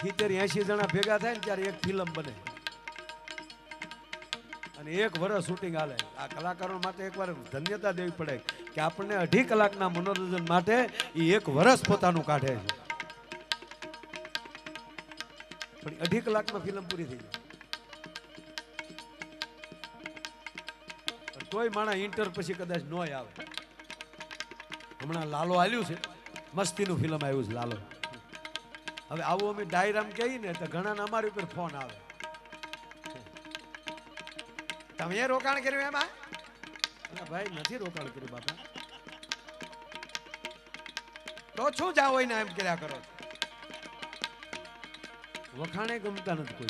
સિત્તેર એંશી જણા ભેગા થાય ને ત્યારે એક ફિલ્મ બને. અને એક વર્ષ શૂટિંગ હાલે. આ કલાકારો માટે એકવાર ધન્યતા દેવી પડે કે આપણને અઢી કલાકના મનોરંજન માટે એ એક વર્ષ પોતાનું કાઢે છે. પણ અઢી કલાકમાં ફિલ્મ પૂરી થઈ જાય. તોય માણા ઇન્ટર પછી કદાચ ન આવે. હમણાં લાલો આવ્યું છે. મસ્તીનું ફિલ્મ આવ્યું છે લાલો. હવે આવું અમે ડાયરામ કહીએ ને તો ઘણા અમારી ઉપર ફોન આવે. તમે રોકાણ કર્યું એમાં ભાઈ, નથી રોકાણ કર્યું બાપા. તો શું હોય ને એમ કર્યા કરો? વખાણે ગમતા નથી કોઈ.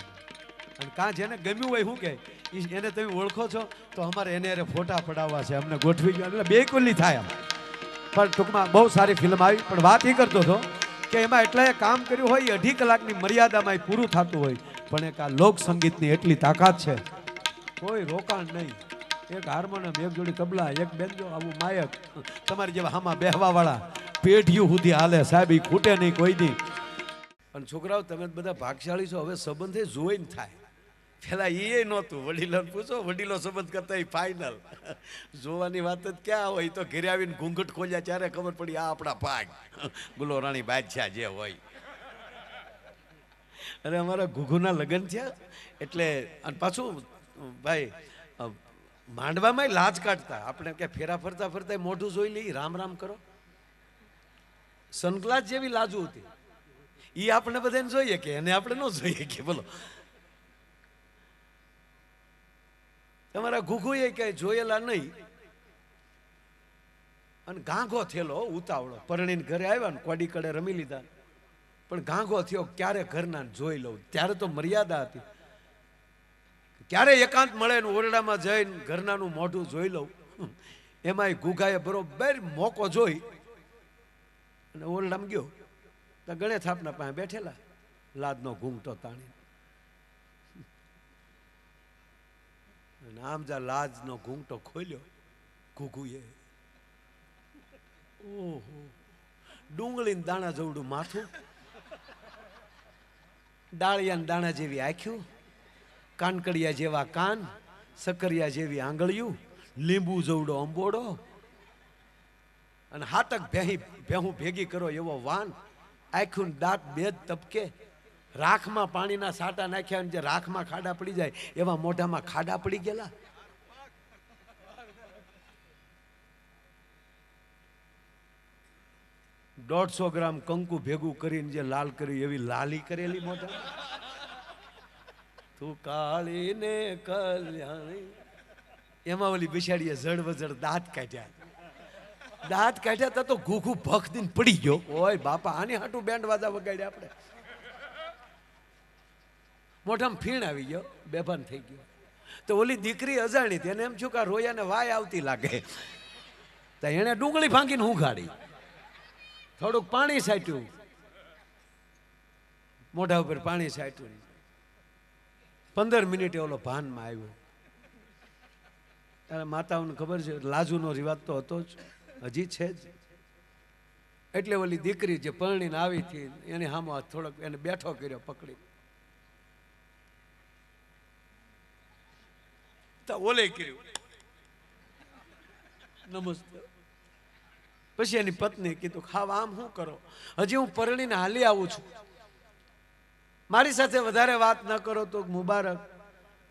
અને કાં જેને ગમ્યું હોય શું કે? એને તમે ઓળખો છો, તો અમારે એને અરે ફોટા પડાવવા છે. અમને ગોઠવી ગયો. એટલે બે કુલ્લી થાય પણ ટૂંકમાં બહુ સારી ફિલ્મ આવી. પણ વાત એ કરતો હતો કે એમાં એટલે કામ કર્યું હોય અઢી કલાકની મર્યાદામાં પૂરું થતું હોય. પણ એક આ લોક સંગીતની એટલી તાકાત છે. કોઈ રોકાણ નહીં. એક હાર્મોનિયમ, એક જોડી તબલા, એક બેનજો, આવું માયક. તમારી જેવા હામાં બેહવાવાળા પેઢીઓ સુધી હાલે. સાહેબ એ ખૂટે નહીં કોઈ દી. અને છોકરાઓ, તમે બધા ભાગશાળી છો. હવે સંબંધે જોઈને થાય. પેલા એ નહોતું. વડીલોને પૂછો, વડીલો સંબંધ કરતા એ ફાઇનલ જોવાની વાત જ ક્યાં હોય? તો ઘેરે આવીને ઘૂંઘટ ખોલ્યા ત્યારે ખબર પડી, આ આપણા ભાગ. ગુલો રાણી બાદશાહ જે હોય. અરે, અમારા ઘુઘુના લગ્ન થયા. એટલે, અને પાછું, ભાઈ માંડવામાં લાજ કાઢતા. આપણે કે ફેરા ફરતા ફરતા મોઢું જોઈ લઈ રામ રામ કરો. સનગ્લાસ જેવી લાજુ હતી. એ આપણે બધાને જોઈએ કે એને આપણે ન જોઈએ કે, બોલો. તમારા ઘુઘુએ ક્યાંય જોયેલા નહીં. અને ગાંગો થયેલો ઉતાવળો. પરણીને ઘરે આવ્યા ને કોડી કડે રમી લીધા. પણ ગાંગો થયો ક્યારે ઘરના જોઈ લઉં? ત્યારે તો મર્યાદા હતી. ક્યારે એકાંત મળે ને ઓરડામાં જઈને ઘરનાનું મોઢું જોઈ લઉં? એમાંય ગુગાએ બરોબર મોકો જોઈ અને ઓરડામાં ગયો. તો ગણેશ થાપના પાસે બેઠેલા. લાદનો ઘૂંઘટો તાણી અને આમ લાજનો ઘૂંઘટો ખોલ્યો ઘૂઘુએ. ઓહો. ડુંગળીને દાણા જવડું માથું. ડાળિયાને દાણા જેવી આંખ્યું. કાનકડિયા જેવા કાન. સકરિયા જેવી આંગળીયું. લીંબુ જવડો અંબોડો. અને હાટક ભેહી ભેહું ભેગી કરો એવો વાન. આખું દાંત બે જ તપકે. રાખમાં પાણીના સાટા નાખ્યા જે રાખમાં ખાડા પડી જાય, એવા મોઢામાં ખાડા પડી ગયેલા. દોઢસો ગ્રામ કંકુ ભેગું કરીને જે લાલ કર્યું એવી લાલી કરેલી મોઢા. તું કાળી ને કલ્યાણી. એમાં ઓલી બિછાડીએ જડ વજડ દાંત કાઢ્યા. દાંત કાઢ્યા તો ઘૂઘું ભખ દીને પડી ગયો. ઓય બાપા, આની હાટું બેન્ડ વાજા વગાડ્યા આપણે. મોઢામાં ફીણ આવી ગયો, બેભાન થઈ ગયો. તો ઓલી દીકરી અજાણી હતી, એને એમ છું કે રોયા રોયાને વાય આવતી લાગે. તો એણે ડુંગળી ફાંકીને હું ગાડી થોડુંક પાણી સાટ્યું મોઢા ઉપર પાણી સાટ્યું પંદર મિનિટે ઓલો ભાનમાં આવ્યો. ત્યારે માતાઓને ખબર છે, લાજુનો રિવાજ તો હતો જ. હજી છે જ. એટલે ઓલી દીકરી જે પરણીને આવી હતી, એને હામો થોડોક એને બેઠો કર્યો પકડી. તો ઓલે કર્યું. નમસ્તે. પછી એની પત્ની કીધું, ખાવા આમ શું કરો? હજી હું પરણીને હાલી આવું છું. મારી સાથે વધારે વાત ન કરો તો મુબારક.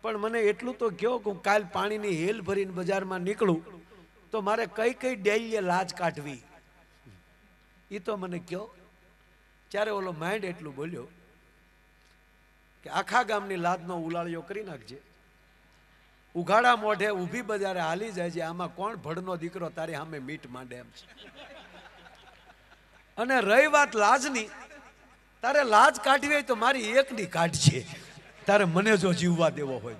પણ મને એટલું તો કહો કે હું કાલ પાણીની હેલ ભરીને બજારમાં નીકળું, તો મારે કઈ કઈ ડેલીએ લાજ કાઢવી? એ તો મને કહો. ત્યારે ઓલો માઇન્ડ એટલું બોલ્યો કે આખા ગામની લાદનો ઉલાળ્યો કરી નાખજે. ઉઘાડા મોઢે ઊભી બજારે હાલી જાય છે, આમાં કોણ ભડનો દીકરો તારી સામે મીટ માંડે એમ છે. અને રહી વાત લાજની, તારે લાજ કાઢવી હોય તો મારી એકની કાઢજે. તારે મને જો જીવવા દેવો હોય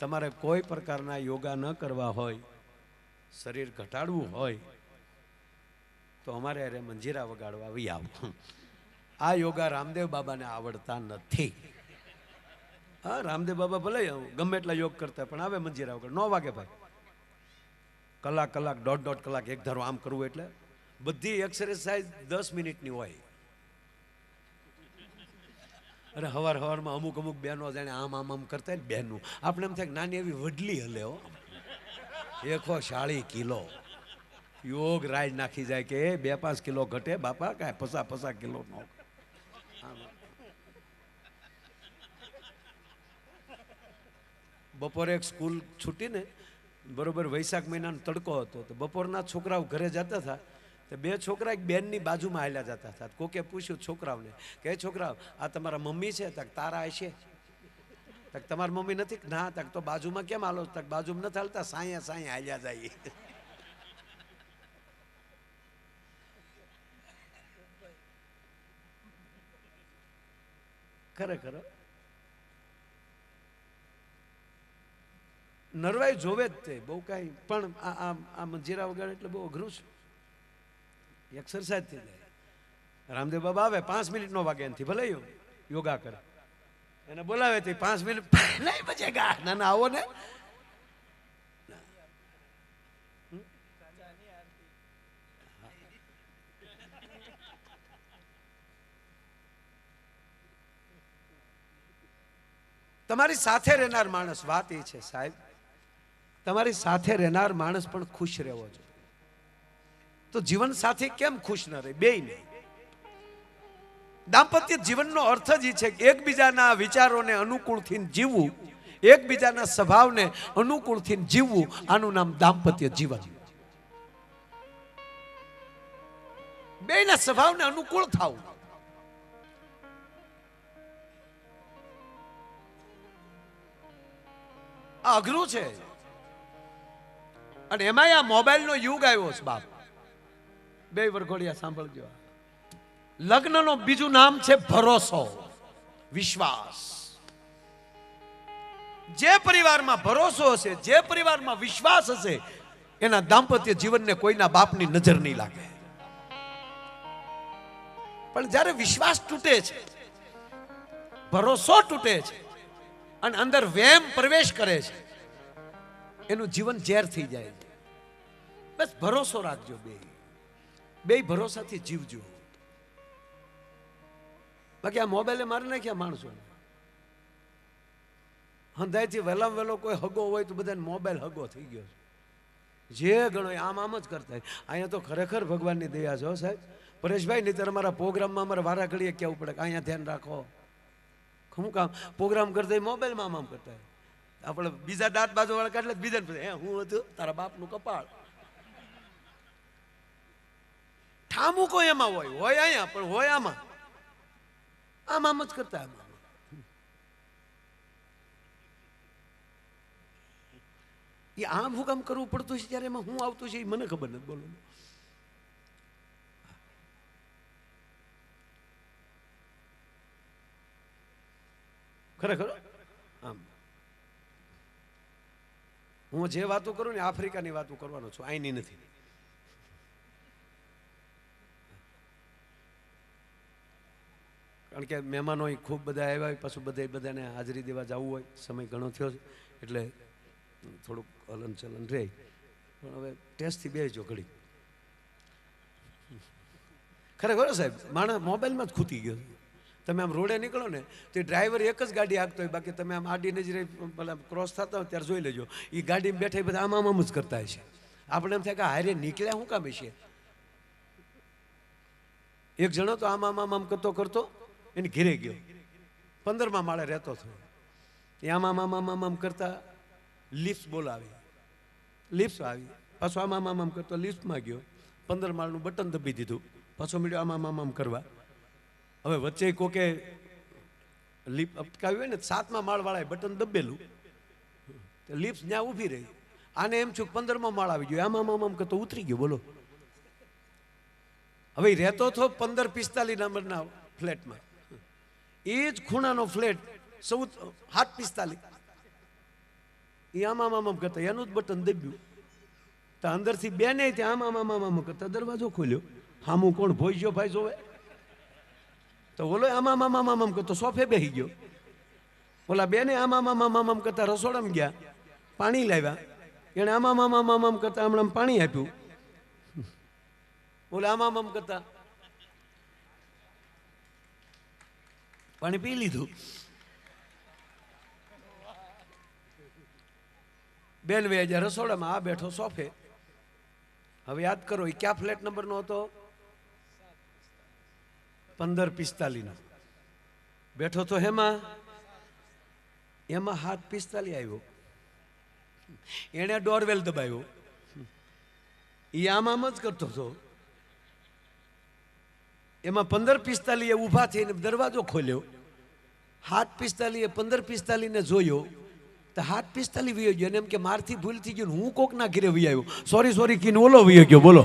તમારે કોઈ પ્રકારના યોગા ન કરવા હોય, શરીર ઘટાડવું હોય, તો અમારે અરે મંજીરા વગાડવા આવી આવો. આ યોગા રામદેવ બાબાને આવડતા નથી. હા, રામદેવ બાબા ભલે ગમે એટલા યોગ કરતા પણ આવે મંજીરા વગર. નો વાગે ભાઈ. કલાક કલાક, દોઢ દોઢ કલાક એક ધારો આમ કરવું એટલે બધી એક્સરસાઇઝ દસ મિનિટની હોય. અરે હવાર હવારમાં અમુક અમુક બહેનો જાણે આમ આમ આમ કરતા ને બહેનનું આપણે એમ થાય નાની એવી વડલી હલે હો. એકો શાળી કિલો. યોગ રાજ નાખી જાય કે બે પાંચ કિલો ઘટે, બાપા કાંઈ પસા પસા કિલો નો બપોરે એક સ્કૂલ છૂટીને બરોબર વૈશાખ મહિનાનો તડકો હતો, તો બપોરના છોકરાઓ ઘરે જતા હતા, તો બે છોકરા એક બેનની બાજુમાં હાલ્યા જતા હતા. કોકે પૂછ્યું છોકરાઓને કે, "એ છોકરાઓ, આ તમારા મમ્મી છે? તક તારા છે તક તમારી મમ્મી નથી? ના, તક તો બાજુમાં કેમ હાલો તક બાજુમાં નથી હાલતા? સાંયા સાંયા હાલ્યા જાય. ખરેખર નરવાઈ જોવે જ તે, બહુ કાંઈ. પણ આ આ મંજીરા વગાડે એટલે બહુ અઘરું છે. એક્સરસાઇઝ થઈ જાય. રામદેવ બાબા આવે, પાંચ મિનિટ નો વાગે એનાથી, ભલે યોગા કરે. એને બોલાવે તે, પાંચ મિનિટ નહીં બચેગા ના ના, આવો ને. તમારી સાથે રહેનાર માણસ વાત એ છે સાહેબ. તમારી સાથે રહેનાર માણસ પણ ખુશ રહેવો જોઈએ. તો જીવન સાથી કેમ ખુશ ન રહે? બે નહીં. દાંપત્ય જીવનનો અર્થ જ એ છે કે એકબીજાના વિચારોને અનુકૂળથી જીવવું, એકબીજાના સ્વભાવને અનુકૂળથી જીવવું, આનું નામ દાંપત્ય જીવન. બેના સ્વભાવને અનુકૂળ થવું. આ અઘરું છે. અને એમાંય આ મોબાઈલનો યુગ આવ્યો છે, બાપ. બે વરઘોડિયા સાંભળજો. લગ્નનો બીજું નામ છે ભરોસો. વિશ્વાસ. જે પરિવારમાં ભરોસો હશે, જે પરિવારમાં વિશ્વાસ હશે, એના દાંપત્ય જીવનને કોઈના બાપની નજર નહીં લાગે. પણ જ્યારે વિશ્વાસ તૂટે છે, ભરોસો તૂટે છે, અને અંદર વેમ પ્રવેશ કરે છે એનું જીવન ઝેર થઈ જાય બસ ભરોસો રાખજો બે. બે ભરોસાથી જીવજો. બાકી આ મોબાઈલે મારી નાખ્યા માણસો હંધાઈથી વહેલા વહેલો કોઈ હગો હોય તો બધાને મોબાઈલ હગો થઈ ગયો છે. જે ગણો આમ આમ જ કરતા હોય. અહીંયા તો ખરેખર ભગવાનની દયા છે સાહેબ. પરેશભાઈ, નહીં અમારા પ્રોગ્રામમાં અમારે વારા ઘડીએ કહેવું પડે કે અહીંયા ધ્યાન રાખો. શું કામ? પ્રોગ્રામ કરતા મોબાઈલમાં આમ આમ કરતા. આપણે બીજા દાંત બાજુ વાળા કાઢલે બીજા બીજાને પૂછે, હે હતું? તારા બાપનું કપાળ. ઠામું કોઈ એમાં હોય હોય અહીંયા પણ હોય આમાં. આમ આમ જ કરતા આમ. એ આમ હું કામ કરવું પડતું છે ત્યારે એમાં હું આવતું છે એ મને ખબર નથી બોલો. ખરેખર? આમ. હું જે વાતો કરું ને આફ્રિકાની વાતો કરવાનો છું અહીંની નથી. કારણ કે મહેમાનો ખૂબ બધા આવ્યા હોય, પાછું બધા બધાને હાજરી દેવા જવું હોય, સમય ઘણો થયો છે, એટલે થોડુંક હલન ચલન રહે. પણ હવે ટેસ્ટથી બેસજો ઘડી ખરેખર સાહેબ, માણસ મોબાઈલમાં જ ખૂતી ગયો. તમે આમ રોડે નીકળો ને તો એ ડ્રાઈવર એક જ ગાડી હાંકતો હોય બાકી તમે આમ આડી જ પેલા ક્રોસ થતા હોય ત્યારે જોઈ લેજો એ ગાડીમાં બેઠા બધા આમ આમ જ કરતા હશે આપણે એમ થાય કે હારે નીકળ્યા શું કામ છે એક જણો તો આમ આમ આમ આમ કરતો કરતો એને ઘેરે ગયો પંદરમાં માળે રહેતો થયો એ આમ આમ આમ આમ આમ કરતા લિફ્ટ બોલાવી લિફ્ટ આવી પાછો આમ આમ આમ કરતો લિફ્ટમાં ગયો પંદર માળનું બટન દબી દીધું પાછો મળ્યો આમ આમ આમ કરવા હવે વચ્ચે કોકે લીપ અટકાવી હોય ને સાતમા માળવાળાએ બટન દબેલું. લિપ્સ ત્યાં ઊભી રહી. આને એમ છું પંદરમો માળ આવી ગયો. આમ આમ આમ આમ કરતો ઉતરી ગયો, બોલો. હવે રહેતો હતો પંદર પિસ્તાલીસ નંબરના ફ્લેટમાં. એ જ ખૂણાનો ફ્લેટ સૌ હાથ પિસ્તાલીસ. એ આમ આમ આમ કરતા એનું જ બટન દબ્યું. તો અંદરથી બેને ત્યાં આમ આમ આમ આમ કરતા દરવાજો ખોલ્યો. હામું કોણ ભોઈજો ભાઈ જોવે? તો ઓલો આમાં મામા આમ કરતો સોફે બેસી ગયો ઓલા બેને આમ મામા મામા આમ કરતા રસોડામાં ગયા પાણી લાવ્યા એણે આમાં મામા મામામ કરતા હમણાં પાણી આપ્યું બોલે આમાં આમ કરતા પાણી પી લીધું બેન વે રસોડામાં આ બેઠો સોફે હવે યાદ કરો એ ક્યાં ફ્લેટ નંબરનો હતો પંદર પિસ્તાલીનો. બેઠો તો હેમાં, એમાં હાથ પિસ્તાલી આવ્યો એણે ડોરવેલ દબાવ્યો. એ આમ આમ જ કરતો હતો. એમાં પંદર પિસ્તાલીએ ઊભા થઈને દરવાજો ખોલ્યો. હાથ પિસ્તાલીએ પંદર પિસ્તાલીને જોયો. તો હાથ પિસ્તાલી વયો ગયો અને એમ કે મારથી ભૂલ થઈ ગયો હું કોકના ઘરે વહી આવ્યો સોરી સોરી કીને, ઓલો વહી ગયો, બોલો.